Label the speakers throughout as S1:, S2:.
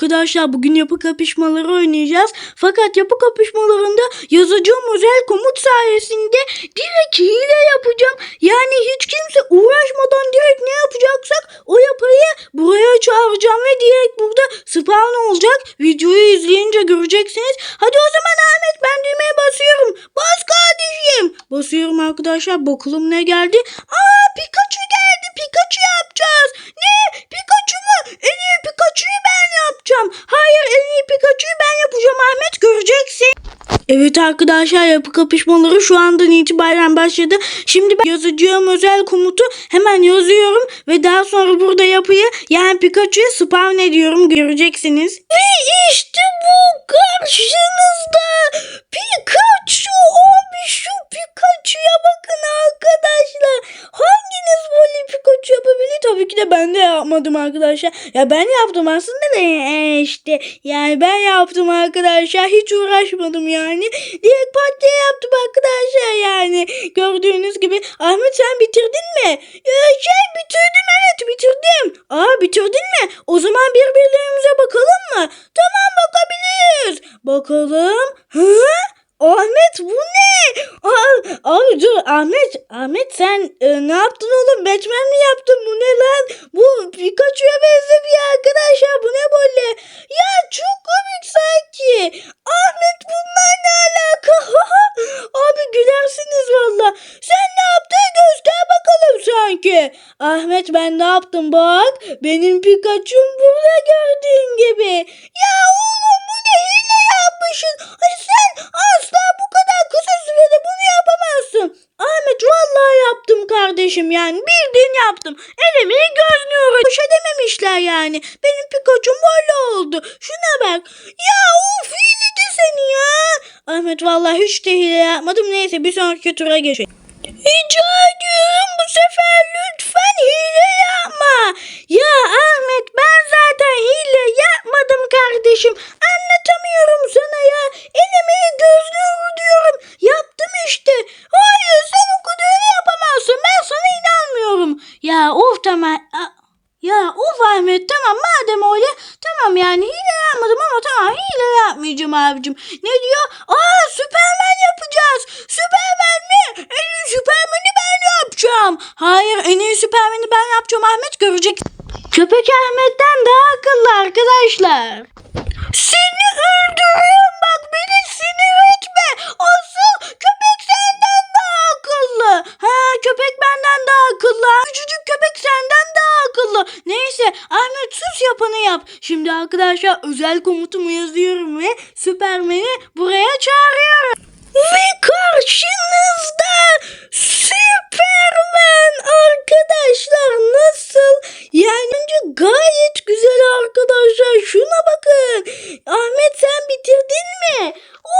S1: arkadaşlar bugün yapı kapışmaları oynayacağız. Fakat yapı kapışmalarında yazacağım özel komut sayesinde direkt hile yapacağım. Yani hiç kimse uğraşmadan direkt ne yapacaksak o yapıyı buraya çağıracağım ve direkt burada spawn olacak. Videoyu izleyince göreceksiniz. Hadi o zaman Ahmet ben düğmeye basıyorum. Bas kardeşim. Basıyorum arkadaşlar bakalım ne geldi. Aa Pikachu geldi. Pikachu yapacağız. Ne? Pikachu mu? En iyi Pikachu'yu ben yapacağım. Hayır en iyi Pikachu'yu ben yapacağım Ahmet göreceksin. Evet arkadaşlar yapı kapışmaları şu andan itibaren başladı. Şimdi ben yazacağım özel komutu hemen yazıyorum ve daha sonra burada yapıyı yani Pikachu'ya spawn ediyorum göreceksiniz. Ve işte bu karşınızda Pikachu abi şu Pikachu'ya bakın arkadaşlar. Hanginiz böyle Pikachu yapabilir? Tabii ki de ben de yapmadım arkadaşlar. Ya ben yaptım aslında da e, işte yani ben yaptım arkadaşlar. Hiç uğraşmadım yani. Direkt pat diye yaptım arkadaşlar yani. Gördüğünüz gibi. Ahmet sen bitirdin mi? Ya şey bitirdim evet bitirdim. Aa bitirdin mi? O zaman birbirlerimize bakalım mı? Tamam bakabiliriz. Bakalım. Hı? Ahmet bu ne? Aa, abi dur Ahmet. Ahmet sen e, ne yaptın oğlum? Batman mi yaptın? Bu ne lan? Bu Pikachu'ya benzemiyor arkadaşlar. Bu ne böyle? Ya çok komik sanki. Ahmet bunlar ne alaka? abi gülersiniz valla. Sen ne yaptın? Göster bakalım sanki. Ahmet ben ne yaptım bak. Benim Pikachu'm burada gördüğün gibi. Ya oğlum bu ne hile yapmışsın. Ay sen asla bu kadar kısa sürede bunu yapamazsın. Ahmet vallahi yaptım kardeşim yani bildiğin yaptım. Elimi gözlüyorum. Boş edememişler yani. Benim Pikachu'm böyle oldu. Şuna bak. Ya of hileci seni ya. Ahmet vallahi hiç de hile yapmadım. Neyse bir sonraki tura geçelim. Rica ediyorum bu sefer lütfen hile yapma. Ya Ahmet ben zaten hile yapmadım kardeşim. Anlatamıyorum sana ya. Elimi gözlü diyorum. Yaptım işte. Hayır sen o kadarını yapamazsın. Ben sana inanmıyorum. Ya of tamam. Ya of Ahmet tamam madem öyle tamam yani hile yapmadım ama tamam hile yapmayacağım abicim. Ne diyor? Aa Süpermen yapacağız. Süpermen mi? En iyi Süpermen'i ben yapacağım. Hayır en iyi Süpermen'i ben yapacağım Ahmet görecek. Köpek Ahmet'ten daha akıllı arkadaşlar. Seni öldürüyorum bak beni sinir etme. Asıl köpek akıllı. Ha köpek benden daha akıllı. Küçücük köpek senden daha akıllı. Neyse Ahmet sus yapanı yap. Şimdi arkadaşlar özel komutumu yazıyorum ve Süpermen'i buraya çağırıyorum. Ve karşınızda Süpermen arkadaşlar nasıl? Yani gayet güzel arkadaşlar. Şuna bakın. Ahmet sen bitirdin mi? Oğlum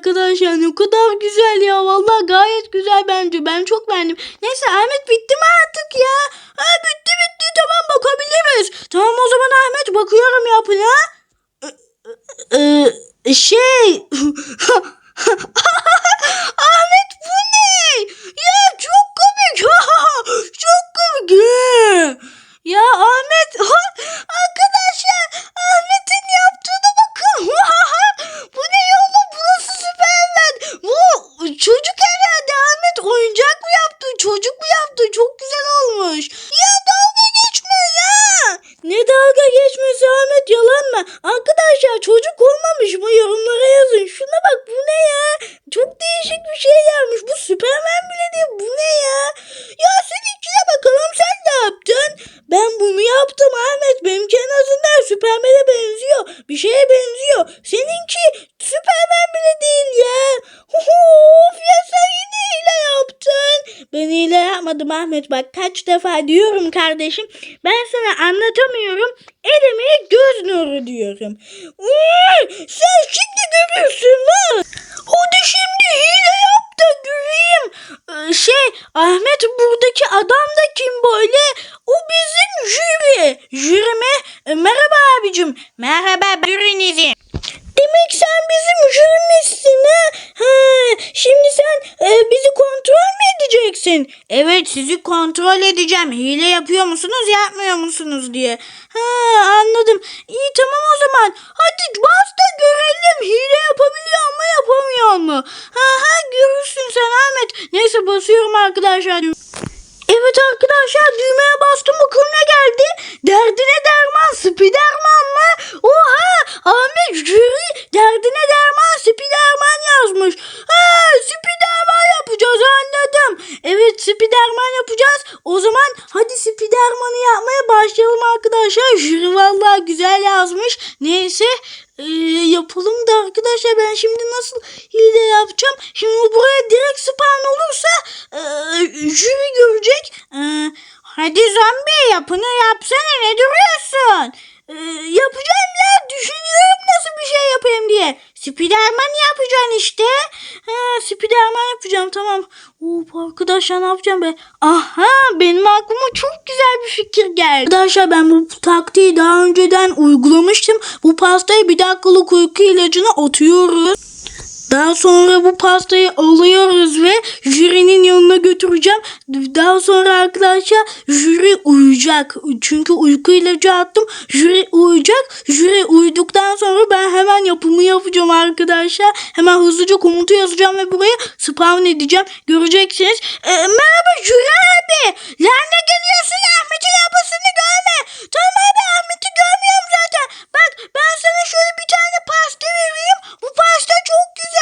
S1: arkadaşlar ne kadar güzel ya. Vallahi gayet güzel bence. Ben çok beğendim. Neyse Ahmet bitti mi artık ya? Ha bitti bitti tamam bakabiliriz. Tamam o zaman Ahmet bakıyorum yapına. Ee, şey Ahmet bu ne? Ya çok komik. çok komik. Ya Ahmet arkadaşlar Ahmet'in yaptığına bakın. bu ne ya oğlum? Bu nasıl Süpermen? Bu çocuk herhalde Ahmet oyuncak mı yaptı? Çocuk mu yaptı? Çok güzel olmuş. Ya dalga geçme ya. Ne dalga geçmesi Ahmet yalan mı? Arkadaşlar çocuk olmamış mı? Yorumlara yazın. Şuna bak bu ne ya? Çok değişik bir şey yapmış. Bu Süpermen bile değil. Bu ne ya? Ya sen içine bakalım sen ne yaptın? Ben bunu yaptım Ahmet. Benimki en azından Süpermen'e benziyor. Bir şeye benziyor. Seninki Süpermen bile değil ya. Of ya sen yine hile yaptın. Ben hile yapmadım Ahmet. Bak kaç defa diyorum kardeşim. Ben sana anlatamıyorum. Elime göz nuru diyorum. Uy, sen şimdi görürsün lan. Hadi şimdi hile yap da göreyim. Ee, şey Ahmet buradaki adam da kim böyle? O bizim jüri. Jüri mi? Ee, merhaba abicim. Merhaba jürinizi. Demek sen bizim jürimizsin ha? ha? Şimdi sen e, bizi kontrol mü edeceksin? Evet sizi kontrol edeceğim. Hile yapıyor musunuz yapmıyor musunuz diye. Ha anladım. İyi tamam o zaman. Hadi bas da görelim. Hile yapabiliyor mu yapamıyor mu? Ha ha görürsün sen Ahmet. Neyse basıyorum arkadaşlar. Evet arkadaşlar düğmeye bastım bakalım ne geldi. Derdine derman Spiderman mı? Oha Ahmet jüri derdine derman Spiderman yazmış. Ha Spiderman yapacağız anladım. Evet Spiderman yapacağız. O zaman hadi Spiderman'ı yapmaya başlayalım arkadaşlar. Jüri vallahi güzel yazmış. Neyse ee, yapalım da arkadaşlar ben şimdi nasıl hile yapacağım? Şimdi buraya direkt spawn olursa e, jüri görecek. E, hadi zombi yapını yapsana ne duruyorsun? E, yapacağım ya düşünüyorum nasıl bir şey yapayım diye. Spiderman yapacaksın işte. Ha, Spiderman yapacağım tamam. Of arkadaşlar ne yapacağım be? Aha benim aklıma çok güzel bir fikir geldi. Arkadaşlar ben bu taktiği daha önceden uygulamıştım. Bu pastayı bir dakikalık uyku ilacına atıyoruz. Daha sonra bu pastayı alıyoruz ve jürinin yanına götüreceğim. Daha sonra arkadaşlar jüri uyuyacak. Çünkü uyku ilacı attım. Jüri uyuyacak. Jüri uyuduktan sonra ben hemen yapımı yapacağım arkadaşlar. Hemen hızlıca komutu yazacağım ve buraya spawn edeceğim. Göreceksiniz. Ee, merhaba jüri abi. Nerede geliyorsun Ahmet'in yapısını görme. Tamam abi Ahmet'i görmüyorum zaten. Bak ben sana şöyle bir tane pasta vereyim. Bu pasta çok güzel.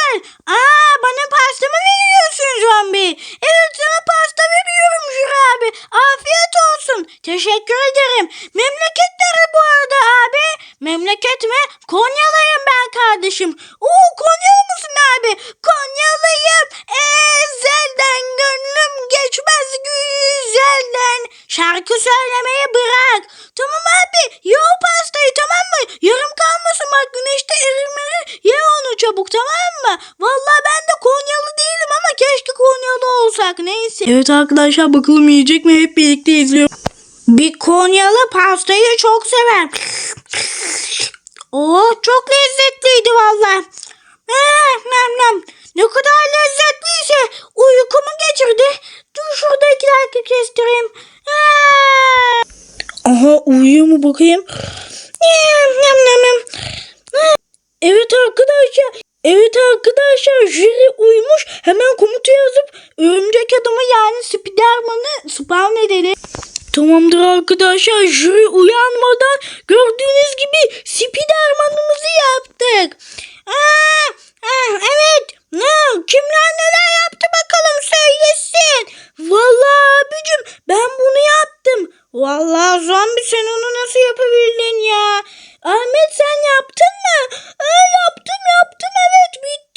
S1: Aa bana pasta mı veriyorsun zombi? Evet sana pasta veriyorum Jüri abi. Afiyet olsun. Teşekkür ederim. Memleket nere bu arada abi? Memleket mi? Konyalıyım ben kardeşim. Oo Konyalı mısın abi? Konyalıyım. Ezelden gönlüm geçmez güzelden. Şarkı söylemeyi bırak. Tamam abi ye o pastayı tamam mı? Yarım kalmasın bak güneşte erimleri ye onu çabuk tamam mı? Vallahi ben de Konyalı değilim ama keşke Konyalı olsak neyse. Evet arkadaşlar bakalım yiyecek mi hep birlikte izliyoruz. Bir Konyalı pastayı çok sever. Oo çok lezzetliydi valla. Eh. Ne kadar lezzetliyse uykumu geçirdi. Dur şurada dakika kestireyim. Ah. Aha uyuyor mu bakayım. Ah. Evet arkadaşlar. Evet arkadaşlar jüri uyumuş. Hemen örümcek adamı yani Spiderman'ı spawn edelim. Tamamdır arkadaşlar jüri uyanmadan gördüğünüz gibi Spiderman'ımızı yaptık. Aa, evet ne, kimler neler yaptı bakalım söylesin. Vallahi abicim ben bunu yaptım. Vallahi zombi sen onu nasıl yapabildin ya? Ahmet sen yaptın mı? Aa, yaptım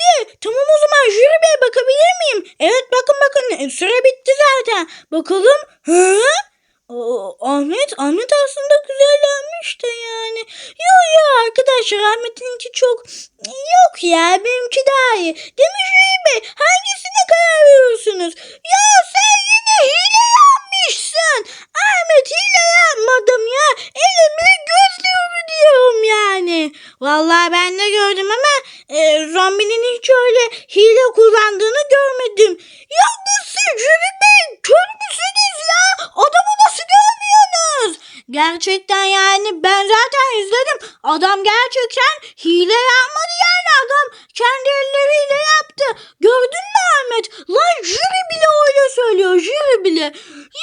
S1: bitti. Tamam o zaman jüri bey bakabilir miyim? Evet bakın bakın süre bitti zaten. Bakalım. Hı? Ahmet, Ahmet aslında güzellenmiş de yani. Yo yo arkadaşlar Ahmet'inki çok yok ya benimki daha iyi. Demiş Jüri Bey hangisine karar veriyorsunuz? Ya sen yine hile yapmışsın. Ahmet hile yapmadım ya. Elimi gözlüğümü diyorum yani. Vallahi ben de gördüm ama e, zombinin hiç öyle hile kullandığını görmedim. Ya nasıl Jüri Bey kör müsünüz ya? Adamı nasıl görmüyorsunuz? Gerçekten yani ben zaten izledim. Adam gerçekten hile yapmadı yani adam kendi elleriyle yaptı. Gördün mü Ahmet? Lan jüri bile öyle söylüyor jüri bile.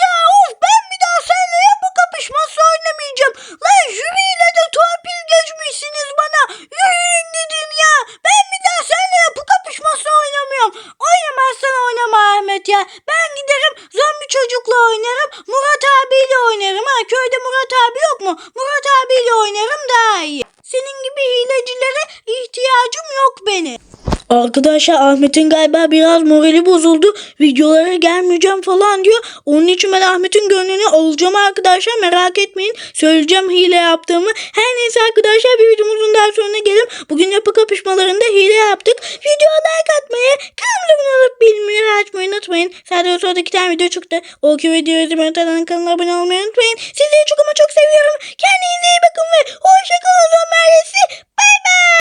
S1: Ya of ben bir daha seninle yapı kapışması oynamayacağım. Lan jüriyle de torpil geçmişsiniz bana. Yürüyün gidin ya. Ben bir daha seninle yapı kapışması oynamıyorum. Oynamazsan oynama Ahmet ya. Ben giderim zombi çocukla oynarım. Murat abiyle oynarım. Ha köyde Murat abi yok mu? Murat abiyle oynarım daha iyi. Senin gibi hilecilere ihtiyacım yok benim. Arkadaşlar Ahmet'in galiba biraz morali bozuldu. Videolara gelmeyeceğim falan diyor. Onun için ben Ahmet'in gönlünü alacağım arkadaşlar. Merak etmeyin. Söyleyeceğim hile yaptığımı. Her neyse arkadaşlar bir videomuzun daha sonuna gelelim. Bugün yapı kapışmalarında hile yaptık. Videoya like atmayı, kanalımıza abone olup bildirimleri açmayı unutmayın. Sadece sonra iki tane video çıktı. O iki videoyu izlemeyi kanala abone olmayı unutmayın. Sizleri çok ama çok seviyorum. Kendinize iyi bakın ve hoşçakalın. Ailesi. Bay bay.